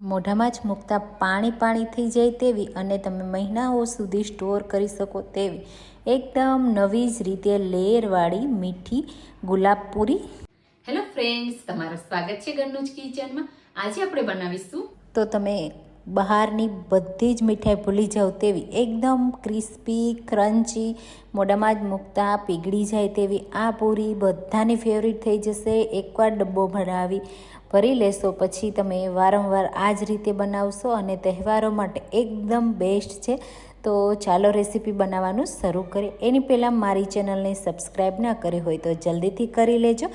મોઢામાં જ મૂકતા પાણી પાણી થઈ જાય તેવી અને તમે મહિનાઓ સુધી સ્ટોર કરી શકો તેવી. એકદમ નવી જ રીતે લેયરવાળી મીઠી ગુલાબ પૂરી. હેલો ફ્રેન્ડ્સ તમારું સ્વાગત છે ઘરનું જ કિચનમાં. આજે આપણે બનાવીશું તો તમે બહારની બધી જ મીઠાઈ ભૂલી જાઓ તેવી એકદમ ક્રિસ્પી ક્રન્ચી મોઢામાં જ મૂકતા પીગળી જાય તેવી. આ પૂરી બધાની ફેવરિટ થઈ જશે. એકવાર ડબ્બો ભરાવી ભરી લેશો, પછી તમે વારંવાર આ જ રીતે બનાવશો અને તહેવારો માટે એકદમ બેસ્ટ છે. તો ચાલો રેસીપી બનાવવાનું શરૂ કરીએ. એની પહેલાં મારી ચેનલને સબસ્ક્રાઈબ ના કરી હોય તો જલ્દીથી કરી લેજો.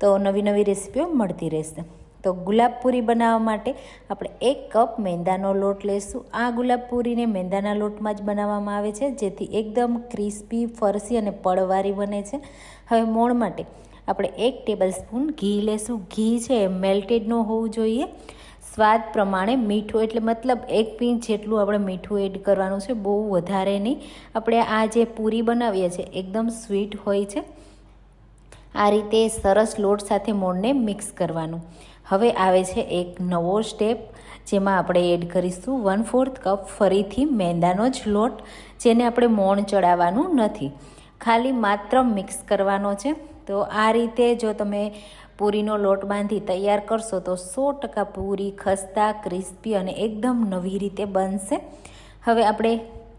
તો નવી નવી રેસીપીઓ મળતી રહેશે. તો ગુલાબ પૂરી બનાવવા માટે આપણે એક કપ મેંદાનો લોટ લેશું. આ ગુલાબ પૂરીને મેંદાના લોટમાં જ બનાવવામાં આવે છે, જેથી એકદમ ક્રિસ્પી ફરસી અને પડવારી બને છે. હવે મોણ માટે આપણે એક ટેબલ સ્પૂન ઘી લેશું. ઘી છે મેલ્ટેડ ન હોવું જોઈએ. સ્વાદ પ્રમાણે મીઠું, એટલે મતલબ એક પિંચ જેટલું આપણે મીઠું એડ કરવાનું છે, બહુ વધારે નહીં. આપણે આ જે પૂરી બનાવીએ છીએ, એકદમ સ્વીટ હોય છે. આ રીતે સરસ લોટ સાથે મોણને મિક્સ કરવાનું. હવે આવે છે એક નવો સ્ટેપ જેમાં આપણે એડ કરીશું વન ફોર્થ કપ ફરીથી મેંદાનો જ લોટ, જેને આપણે મોણ ચડાવવાનું નથી. ખાલી માત્ર મિક્સ કરવાનો છે. તો આ રીતે જો તમે પૂરીનો લોટ બાંધી તૈયાર કરશો તો સો ટકા પૂરી ખસ્તા, ક્રિસ્પી અને એકદમ નવી રીતે બનશે. હવે આપણે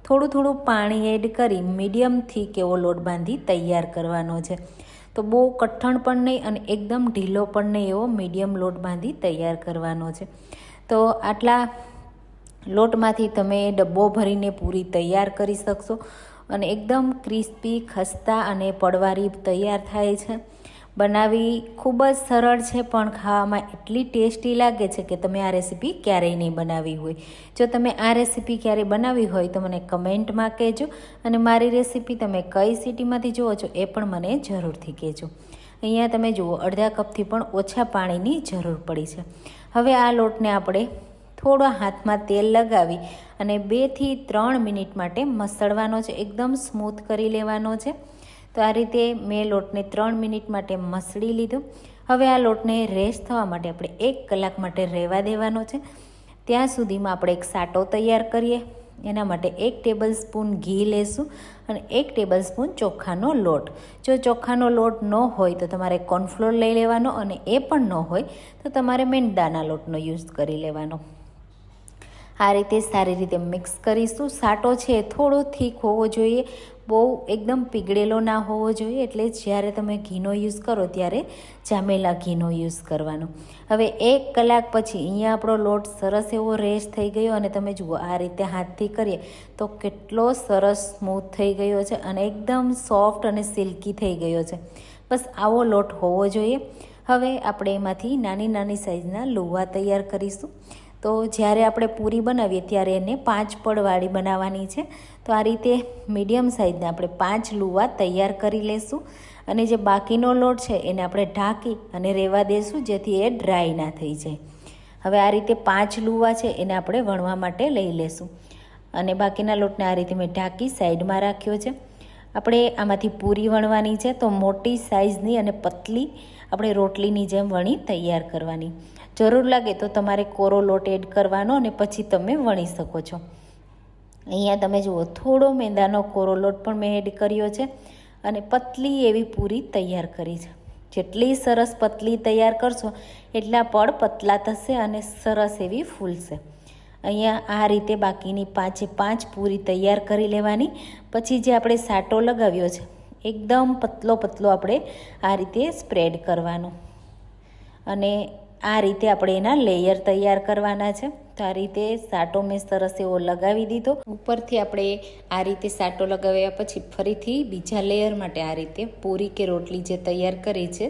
થોડું થોડું પાણી એડ કરી મીડિયમથી કેવો લોટ બાંધી તૈયાર કરવાનો છે. તો બહુ કઠણ પણ નહીં અને એકદમ ઢીલો પણ નહીં એવો મીડિયમ લોટ બાંધી તૈયાર કરવાનો છે. તો આટલા લોટમાંથી તમે ડબ્બો ભરીને પૂરી તૈયાર કરી શકશો. અને એકદમ ક્રિસ્પી, ખસ્તા અને પડવારી તૈયાર થાય છે. બનાવી ખૂબ જ સરળ છે, પણ ખાવામાં એટલી ટેસ્ટી લાગે છે કે તમે આ રેસીપી ક્યારેય નહીં બનાવી હોય. જો તમે આ રેસીપી ક્યારેય બનાવી હોય તો મને કમેન્ટમાં કહેજો અને મારી રેસીપી તમે કઈ સિટીમાંથી જુઓ છો એ પણ મને જરૂરથી કહેજો. અહીંયા તમે જુઓ, અડધા કપથી પણ ઓછા પાણીની જરૂર પડી છે. હવે આ લોટને આપણે થોડા હાથમાં તેલ લગાવી અને બેથી ત્રણ મિનિટ માટે મસળવાનો છે. એકદમ સ્મૂથ કરી લેવાનો છે. તો આ રીતે મેં લોટને ત્રણ મિનિટ માટે મસળી લીધો. હવે આ લોટને રેસ્ટ થવા માટે આપણે એક કલાક માટે રહેવા દેવાનો છે. ત્યાં સુધીમાં આપણે એક સાટો તૈયાર કરીએ. એના માટે એક ટેબલ સ્પૂન ઘી લેશું અને એક ટેબલ સ્પૂન ચોખાનો લોટ. જો ચોખાનો લોટ ન હોય તો તમારે કોર્નફ્લોર લઈ લેવાનો અને એ પણ ન હોય તો તમારે મેંદાના લોટનો યુઝ કરી લેવાનો. આ રીતે સારી રીતે મિક્સ કરીશું. સાટો છે થોડો થીક હોવો જોઈએ. બહુ એકદમ પીગળેલો ના હોવો જોઈએ. એટલે જ્યારે તમે ઘીનો યુઝ કરો ત્યારે જામેલા ઘીનો યુઝ કરવાનો. હવે એક કલાક પછી અહીંયા આપણો લોટ સરસ એવો રેસ્ટ થઈ ગયો અને તમે જુઓ આ રીતે હાથથી કરીએ તો કેટલો સરસ સ્મૂથ થઈ ગયો છે અને એકદમ સોફ્ટ અને સિલ્કી થઈ ગયો છે. બસ આવો લોટ હોવો જોઈએ. હવે આપણે એમાંથી નાની નાની સાઇઝના લુવા તૈયાર કરીશું. તો જ્યારે આપણે પૂરી બનાવીએ ત્યારે એને પાંચ પડવાળી બનાવવાની છે. તો આ રીતે મીડિયમ સાઇઝના આપણે પાંચ લુવા તૈયાર કરી લેશું અને જે બાકીનો લોટ છે એને આપણે ઢાંકી અને રહેવા દેશું જેથી એ ડ્રાય ના થઈ જાય. હવે આ રીતે પાંચ લુવા છે એને આપણે વણવા માટે લઈ લેશું. અને બાકીના લોટને આ રીતે મેં ઢાંકી સાઈડમાં રાખ્યો છે. આપણે આમાંથી પૂરી વણવાની છે તો મોટી સાઇઝની અને પતલી આપણે રોટલીની જેમ વણી તૈયાર કરવાની. જરૂર લાગે તો તમારે કોરો લોટ એડ કરવાનો અને પછી તમે વણી શકો છો. અહીંયા તમે જુઓ, થોડો મેંદાનો કોરો લોટ પણ મેં એડ કર્યો છે અને પતલી એવી પૂરી તૈયાર કરી છે. જેટલી સરસ પતલી તૈયાર કરશો, એટલા પડ પતલા થશે અને સરસ એવી ફૂલશે. અહીંયા આ રીતે બાકીની પાંચે પાંચ પૂરી તૈયાર કરી લેવાની. પછી જે આપણે સાટો લગાવ્યો છે એકદમ પતલો પતલો આપણે આ રીતે સ્પ્રેડ કરવાનો. અને આ રીતે આપણે એના લેયર તૈયાર કરવાના છે. તો આ રીતે સાટો મેં સરસ એવો લગાવી દીધો. ઉપરથી આપણે આ રીતે સાટો લગાવ્યા પછી ફરીથી બીજા લેયર માટે આ રીતે પૂરી કે રોટલી જે તૈયાર કરી છે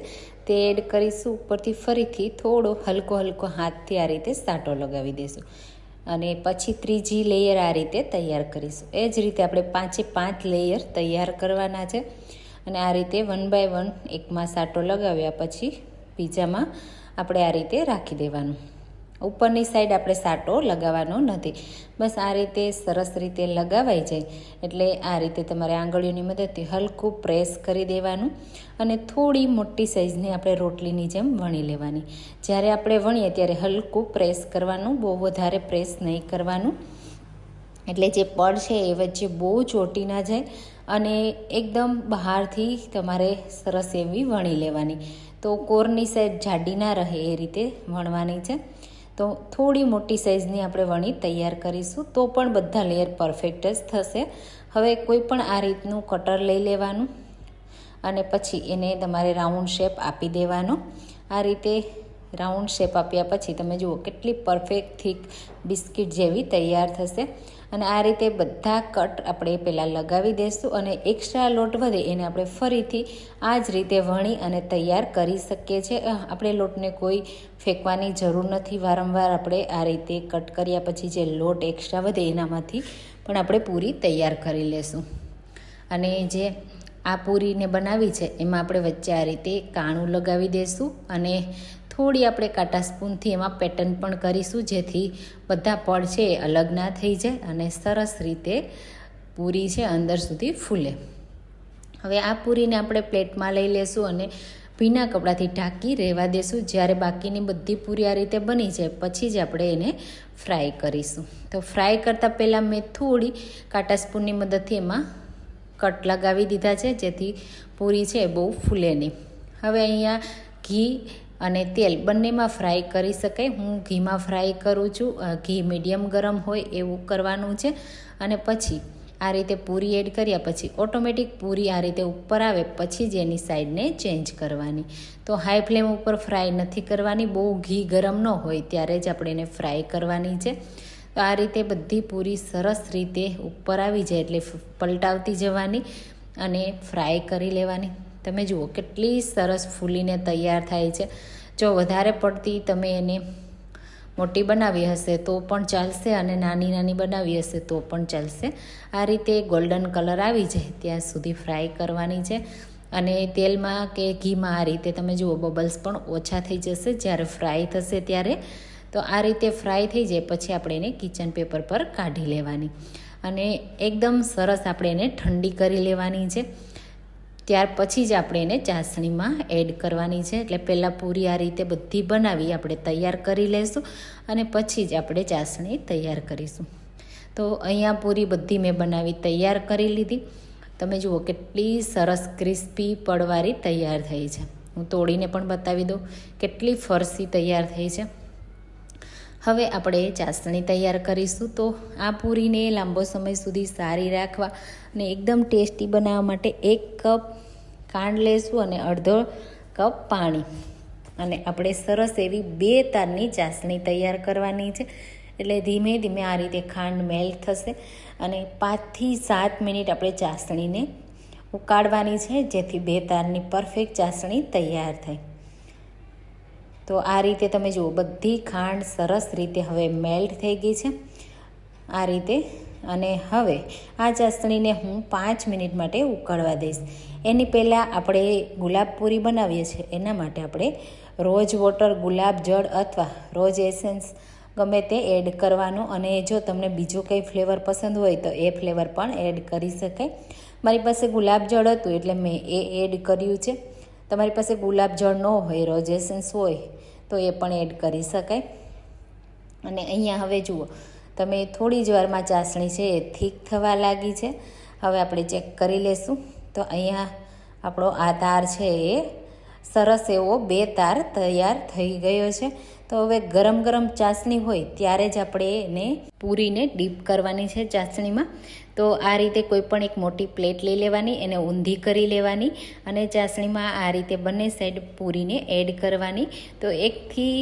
તે એડ કરીશું. ઉપરથી ફરીથી થોડો હલકો હલકો હાથથી આ રીતે સાટો લગાવી દઈશું અને પછી ત્રીજી લેયર આ રીતે તૈયાર કરીશું. એ જ રીતે આપણે પાંચે પાંચ લેયર તૈયાર કરવાના છે. અને આ રીતે વન બાય વન એકમાં સાટો લગાવ્યા પછી બીજામાં આપણે આ રીતે રાખી દેવાનું. ઉપરની સાઈડ આપણે સાટો લગાવવાનો નથી. બસ આ રીતે સરસ રીતે લગાવાઈ જાય. એટલે આ રીતે તમારે આંગળીઓની મદદથી હલકું પ્રેસ કરી દેવાનું અને થોડી મોટી સાઈઝની આપણે રોટલીની જેમ વણી લેવાની. જ્યારે આપણે વણીએ ત્યારે હલકું પ્રેસ કરવાનું, બહુ વધારે પ્રેસ નહીં કરવાનું. એટલે જે પડ છે એ વચ્ચે બહુ ચોટી ના જાય અને એકદમ બહારથી તમારે સરસ એવી વણી લેવાની. તો કોરની સાઈડ જાડી ના રહે એ રીતે વણવાની છે. તો થોડી મોટી સાઇઝની આપણે વણી તૈયાર કરીશું, તો પણ બધા લેયર પરફેક્ટ જ થશે. હવે કોઈ પણ આ રીતનું કટર લઈ લેવાનું અને પછી એને તમારે રાઉન્ડ શેપ આપી દેવાનો. આ રીતે રાઉન્ડ શેપ આપ્યા પછી તમે જુઓ કેટલી પરફેક્ટ થીક બિસ્કિટ જેવી તૈયાર થશે. અને આ રીતે બધા કટ આપણે પહેલાં લગાવી દઈશું અને એક્સ્ટ્રા લોટ વધે એને આપણે ફરીથી આ જ રીતે વણી અને તૈયાર કરી શકીએ છીએ. આપણે લોટને કોઈ ફેંકવાની જરૂર નથી. વારંવાર આપણે આ રીતે કટ કર્યા પછી જે લોટ એક્સ્ટ્રા વધે એનામાંથી પણ આપણે પૂરી તૈયાર કરી લેશું. અને જે આ પૂરીને બનાવી છે, એમાં આપણે વચ્ચે આ રીતે કાણું લગાવી દઈશું અને થોડી આપણે કાંટા સ્પૂનથી એમાં પેટર્ન પણ કરીશું, જેથી બધા પડ છે એ અલગ ના થઈ જાય અને સરસ રીતે પૂરી છે અંદર સુધી ફૂલે. હવે આ પૂરીને આપણે પ્લેટમાં લઈ લેશું અને ભીના કપડાથી ઢાંકી રહેવા દેશું. જ્યારે બાકીની બધી પૂરી આ રીતે બની જાય, પછી જ આપણે એને ફ્રાય કરીશું. તો ફ્રાય કરતાં પહેલાં મેં થોડી કાંટા સ્પૂનની મદદથી એમાં કટ લગાવી દીધા છે, જેથી પૂરી છે બહુ ફૂલે નહીં. હવે અહીંયા ઘી અને તેલ બંનેમાં ફ્રાય કરી શકાય. હું ઘીમાં ફ્રાય કરું છું. ઘી મીડિયમ ગરમ હોય એવું કરવાનું છે. અને પછી આ રીતે પૂરી એડ કર્યા પછી ઓટોમેટિક પૂરી આ રીતે ઉપર આવે. પછી જ એની સાઈડને ચેન્જ કરવાની. તો હાઈ ફ્લેમ ઉપર ફ્રાય નથી કરવાની. બહુ ઘી ગરમ ન હોય ત્યારે જ આપણે એને ફ્રાય કરવાની છે. તો આ રીતે બધી પૂરી સરસ રીતે ઉપર આવી જાય એટલે પલટાવતી જવાની અને ફ્રાય કરી લેવાની. તમે જુઓ, કેટલી સરસ ફૂલીને તૈયાર થાય છે. જો વધારે પડતી તમે એને મોટી બનાવી હશે તો પણ ચાલશે અને નાની નાની બનાવી હશે તો પણ ચાલશે. આ રીતે ગોલ્ડન કલર આવી જાય ત્યાં સુધી ફ્રાય કરવાની છે. અને તેલમાં કે ઘીમાં આ રીતે તમે જુઓ બબલ્સ પણ ઓછા થઈ જશે. જ્યારે ફ્રાય થશે ત્યારે, તો આ રીતે ફ્રાય થઈ જાય, પછી આપણે એને કિચન પેપર પર કાઢી લેવાની. અને એકદમ સરસ આપણે એને ઠંડી કરી લેવાની છે. ત્યાર પછી જ આપણે એને ચાસણીમાં એડ કરવાની છે. એટલે પહેલાં પૂરી આ રીતે બધી બનાવી આપણે તૈયાર કરી લઈશું અને પછી જ આપણે ચાસણી તૈયાર કરીશું. તો અહીંયા પૂરી બધી મેં બનાવી તૈયાર કરી લીધી. તમે જુઓ કેટલી સરસ ક્રિસ્પી પડવારી તૈયાર થઈ છે. હું તોડીને પણ બતાવી દઉં. કેટલી ફરસી તૈયાર થઈ છે. હવે આપણે ચાસણી તૈયાર કરીશું તો આ પૂરીને લાંબો સમય સુધી સારી રાખવા અને એકદમ ટેસ્ટી બનાવવા માટે એક કપ ખાંડ લેશું અને અડધો કપ પાણી. અને આપણે સરસ એવી બે તારની ચાસણી તૈયાર કરવાની છે. એટલે ધીમે ધીમે આ રીતે ખાંડ મેલ્ટ થશે અને પાંચથી સાત મિનિટ આપણે ચાસણીને ઉકાળવાની છે, જેથી બે તારની પરફેક્ટ ચાસણી તૈયાર થાય તો આ રીતે તમે જુઓ, બધી ખાંડ સરસ રીતે હવે મેલ્ટ થઈ ગઈ છે. આ રીતે અને હવે આ ચાસણીને હું પાંચ મિનિટ માટે ઉકળવા દઈશ. એની પહેલાં આપણે ગુલાબ પૂરી બનાવીએ છીએ. એના માટે આપણે રોજ વોટર ગુલાબ જળ અથવા રોજ એસેન્સ ગમે તે એડ કરવાનું અને જો તમને બીજો કંઈ ફ્લેવર પસંદ હોય તો એ ફ્લેવર પણ એડ કરી શકાય. મારી પાસે ગુલાબ જળ હતું એટલે મેં એ એડ કર્યું છે. તમારી પાસે ગુલાબ જળ ન હોય, રોજ એસેન્સ હોય તો એ પણ એડ કરી શકાય. અને અહીંયા હવે જુઓ, તમે થોડી જ વારમાં ચાસણી છે એ થીક થવા લાગી છે. હવે આપણે ચેક કરી લેશું. તો અહીંયા આપણો આ તાર છે એ સરસ એવો બે તાર તૈયાર થઈ ગયો છે. તો હવે ગરમ ગરમ ચાસણી હોય ત્યારે જ આપણે એને પૂરીને ડીપ કરવાની છે ચાસણીમાં. તો આ રીતે કોઈ પણ એક મોટી પ્લેટ લઈ લેવાની, એને ઊંધી કરી લેવાની અને ચાસણીમાં આ રીતે બંને સાઈડ પૂરીને એડ કરવાની. તો એકથી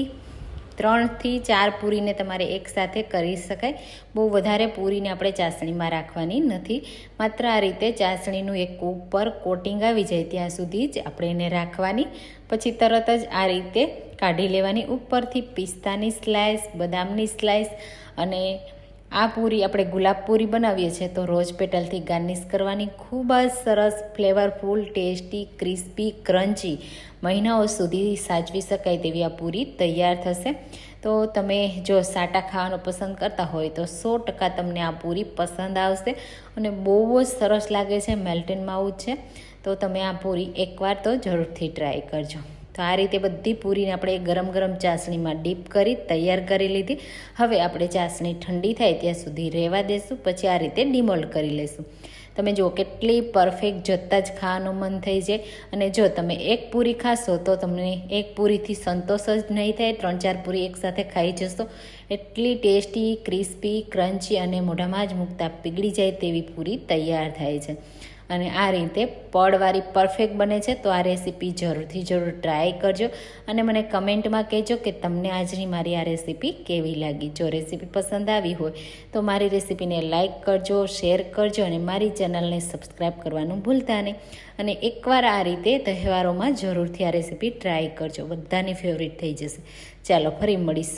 ત્રણથી ચાર પૂરીને તમારે એકસાથે કરી શકાય. બહુ વધારે પૂરીને આપણે ચાસણીમાં રાખવાની નથી. માત્ર આ રીતે ચાસણીનું એક ઉપર કોટિંગ આવી જાય ત્યાં સુધી જ આપણે એને રાખવાની. પછી તરત જ આ રીતે કાઢી લેવાની ઉપરથી પિસ્તાની સ્લાઇસ બદામની સ્લાઇસ અને આ પૂરી આપણે ગુલાબ પૂરી બનાવીએ છીએ તો રોજ પેટલથી ગાર્નિશ કરવાની ખૂબ જ સરસ, ફ્લેવરફુલ, ટેસ્ટી, ક્રિસ્પી, ક્રન્ચી મહિનાઓ સુધી સાચવી શકાય તેવી આ પૂરી તૈયાર થશે. તો તમે જો સાટા ખાવાનું પસંદ કરતા હોય તો સો ટકા તમને આ પૂરી પસંદ આવશે અને બહુ જ સરસ લાગે છે મેલ્ટન માવું છે. તો તમે આ પૂરી એકવાર તો જરૂરથી ટ્રાય કરજો. તો આ રીતે બધી પૂરીને આપણે ગરમ ગરમ ચાસણીમાં ડીપ કરી, તૈયાર કરી લીધી. હવે આપણે ચાસણી ઠંડી થાય ત્યાં સુધી રહેવા દેશું, પછી આ રીતે ડિમોલ્ડ કરી લઈશું. તમે જુઓ કેટલી પરફેક્ટ જતાં જ ખાવાનું મન થઈ જાય. અને જો તમે એક પૂરી ખાશો તો તમને એક પૂરીથી સંતોષ જ નહીં થાય, ત્રણ ચાર પૂરી એકસાથે ખાઈ જશો. એટલી ટેસ્ટી, ક્રિસ્પી, ક્રન્ચી અને મોઢામાં જ મૂકતા પીગળી જાય તેવી પૂરી તૈયાર થાય છે. અને આ રીતે પડવાળી પરફેક્ટ બને છે, તો આ રેસીપી જરૂરથી જરૂર ટ્રાય કરજો. અને મને કમેન્ટમાં કહેજો કે તમને આજની મારી આ રેસીપી કેવી લાગી. જો રેસીપી પસંદ આવી હોય, તો મારી રેસીપીને લાઇક કરજો શેર કરજો અને મારી ચેનલને સબસ્ક્રાઈબ કરવાનું ભૂલતા નહીં. અને એકવાર આ રીતે તહેવારોમાં જરૂરથી આ રેસીપી ટ્રાય કરજો. બધાની ફેવરિટ થઈ જશે. ચાલો, ફરી મળીશું.